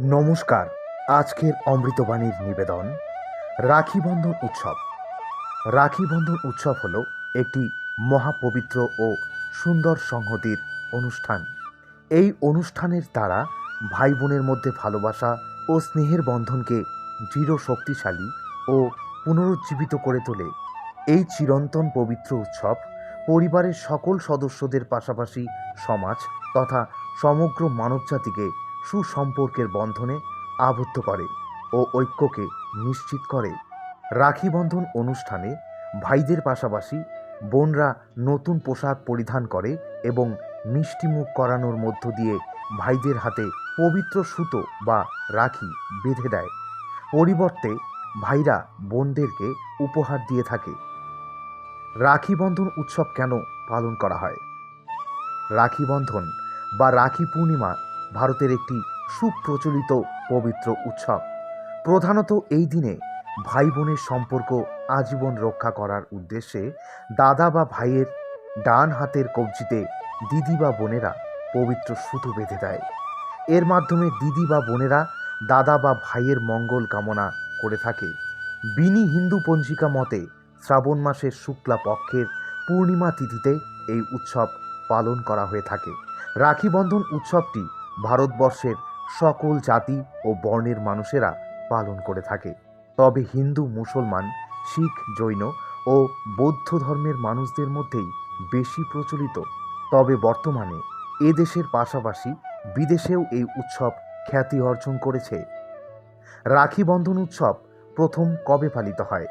নমস্কার, আজকের অমৃতবাণীর নিবেদন, রাখি বন্ধন উৎসব। রাখি বন্ধন উৎসব হলো একটি মহাপবিত্র ও সুন্দর সংহতির অনুষ্ঠান। এই অনুষ্ঠানের দ্বারা ভাই বোনের মধ্যে ভালোবাসা ও স্নেহের বন্ধনকে দৃঢ় শক্তিশালী ও পুনরুজ্জীবিত করে তোলে। এই চিরন্তন পবিত্র উৎসব পরিবারের সকল সদস্যদের পাশাপাশি সমাজ তথা সমগ্র মানবজাতিকে সুসম্পর্কের বন্ধনে আবদ্ধ করে ও ঐক্যকে নিশ্চিত করে। রাখি বন্ধন অনুষ্ঠানে ভাইদের পাশাপাশি বোনরা নতুন পোশাক পরিধান করে এবং মিষ্টিমুখ করানোর মধ্য দিয়ে ভাইদের হাতে পবিত্র সুতো বা রাখি বেঁধে দেয়। পরিবর্তে ভাইরা বোনদেরকে উপহার দিয়ে থাকে। রাখি বন্ধন উৎসব কেন পালন করা হয়? রাখি বন্ধন বা রাখি পূর্ণিমা ভারতের একটি সুপ্রচলিত পবিত্র উৎসব। প্রধানত এই দিনে ভাই বোনের সম্পর্ক আজীবন রক্ষা করার উদ্দেশ্যে দাদা বা ভাইয়ের ডান হাতের কবজিতে দিদি বা বোনেরা পবিত্র সুতো বেঁধে দেয়। এর মাধ্যমে দিদি বা বোনেরা দাদা বা ভাইয়ের মঙ্গল কামনা করে থাকে। বিনি হিন্দু পঞ্জিকা মতে শ্রাবণ মাসের শুক্লা পক্ষের পূর্ণিমা তিথিতে এই উৎসব পালন করা হয়ে থাকে। রাখি বন্ধন উৎসবটি ভারতবর্ষের সকল জাতি ও বর্ণের মানুষেরা পালন করে থাকে। তবে হিন্দু, মুসলমান, শিখ, জৈন ও বৌদ্ধ ধর্মের মানুষদের মধ্যেই বেশি প্রচলিত। তবে বর্তমানে এদেশের পাশাপাশি বিদেশেও এই উৎসব খ্যাতি অর্জন করেছে। রাখি বন্ধন উৎসব প্রথম কবে পালিত হয়?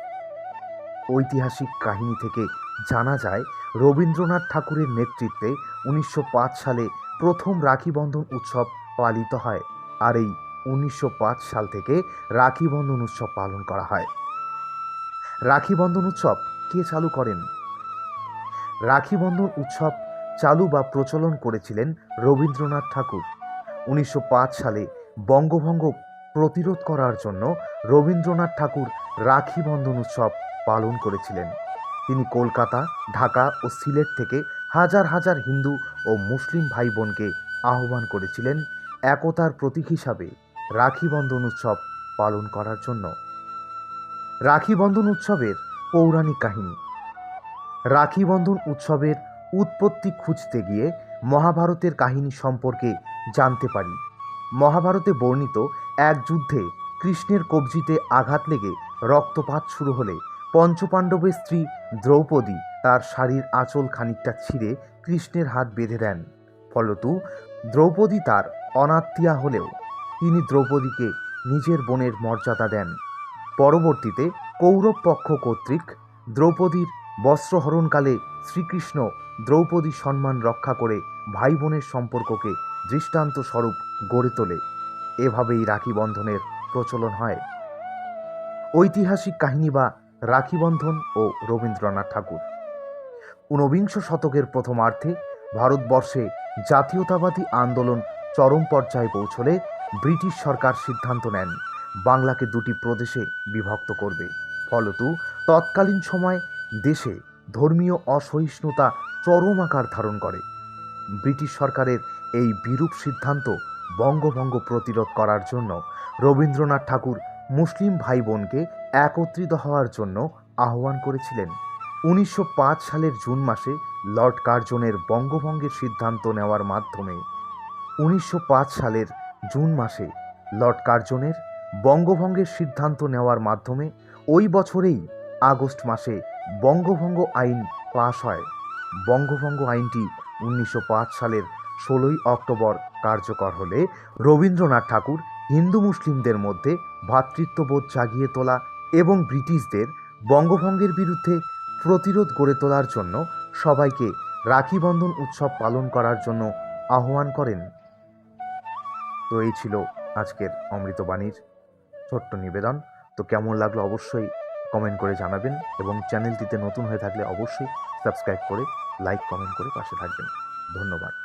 ঐতিহাসিক কাহিনী থেকে জানা যায়, রবীন্দ্রনাথ ঠাকুরের নেতৃত্বে উনিশশো পাঁচ সালে প্রথম রাখি বন্ধন উৎসব পালিত হয় আর এই উনিশশো পাঁচ সাল থেকে রাখি বন্ধন উৎসব পালন করা হয়। রাখি বন্ধন উৎসব কে চালু করেন? রাখি বন্ধন উৎসব চালু বা প্রচলন করেছিলেন রবীন্দ্রনাথ ঠাকুর। উনিশশো পাঁচ সালে বঙ্গভঙ্গ প্রতিরোধ করার জন্য রবীন্দ্রনাথ ঠাকুর রাখি বন্ধন উৎসব পালন করেছিলেন। তিনি কলকাতা, ঢাকা ও সিলেট থেকে হাজার হাজার হিন্দু ও মুসলিম ভাই বোনকে আহ্বান করেছিলেন একতার প্রতীক হিসাবে রাখি বন্ধন উৎসব পালন করার জন্য। রাখি বন্ধন উৎসবের পৌরাণিক কাহিনী। রাখি বন্ধন উৎসবের উৎপত্তি খুঁজতে গিয়ে মহাভারতের কাহিনী সম্পর্কে জানতে পারি। মহাভারতে বর্ণিত এক যুদ্ধে কৃষ্ণের কবজিতে আঘাত লেগে রক্তপাত শুরু হলে পঞ্চপাণ্ডবের স্ত্রী দ্রৌপদী তার শাড়ির আঁচল খানিকটা ছিঁড়ে কৃষ্ণের হাত বেঁধে দেন। ফলতু দ্রৌপদী তার অনাত্মীয়া হলেও তিনি দ্রৌপদীকে নিজের বোনের মর্যাদা দেন। পরবর্তীতে কৌরব পক্ষ কর্তৃক দ্রৌপদীর বস্ত্রহরণকালে শ্রীকৃষ্ণ দ্রৌপদীর সম্মান রক্ষা করে ভাই বোনের সম্পর্ককে দৃষ্টান্ত স্বরূপ গড়ে তোলে। এভাবেই রাখি বন্ধনের প্রচলন হয়। ঐতিহাসিক কাহিনী বা রাখি বন্ধন ও রবীন্দ্রনাথ ঠাকুর। ঊনবিংশ শতকের প্রথমার্ধে ভারতবর্ষে জাতীয়তাবাদী আন্দোলন চরম পর্যায়ে পৌঁছলে ব্রিটিশ সরকার সিদ্ধান্ত নেন, বাংলাকে দুটি প্রদেশে বিভক্ত করবে। ফলতু তৎকালীন সময় দেশে ধর্মীয় অসহিষ্ণুতা চরম আকার ধারণ করে। ব্রিটিশ সরকারের এই বিরূপ সিদ্ধান্ত বঙ্গভঙ্গ প্রতিরোধ করার জন্য রবীন্দ্রনাথ ঠাকুর মুসলিম ভাই বোনকে একত্রিত হওয়ার জন্য আহ্বান করেছিলেন। উনিশশো পাঁচ সালের জুন মাসে লর্ড কার্জনের বঙ্গভঙ্গের সিদ্ধান্ত নেওয়ার মাধ্যমে উনিশশো পাঁচ সালের জুন মাসে লর্ড কার্জনের বঙ্গভঙ্গের সিদ্ধান্ত নেওয়ার মাধ্যমে ওই বছরেই আগস্ট মাসে বঙ্গভঙ্গ আইন পাশ হয়। বঙ্গভঙ্গ আইনটি উনিশশো পাঁচ সালের ষোলোই অক্টোবর কার্যকর হলে রবীন্দ্রনাথ ঠাকুর হিন্দু মুসলিমদের মধ্যে ভ্রাতৃত্ববোধ জাগিয়ে তোলা এবং ব্রিটিশদের বঙ্গভঙ্গের বিরুদ্ধে প্রতিরোধ গড়ে তোলার জন্য সবাইকে রাখি বন্ধন উৎসব পালন করার জন্য আহ্বান করেন। তো এই ছিল আজকের অমৃতবাণীর ছোট্ট নিবেদন। তো কেমন লাগল অবশ্যই কমেন্ট করে জানাবেন এবং চ্যানেলটিতে নতুন হয়ে থাকলে অবশ্যই সাবস্ক্রাইব করে লাইক কমেন্ট করে পাশে থাকবেন। ধন্যবাদ।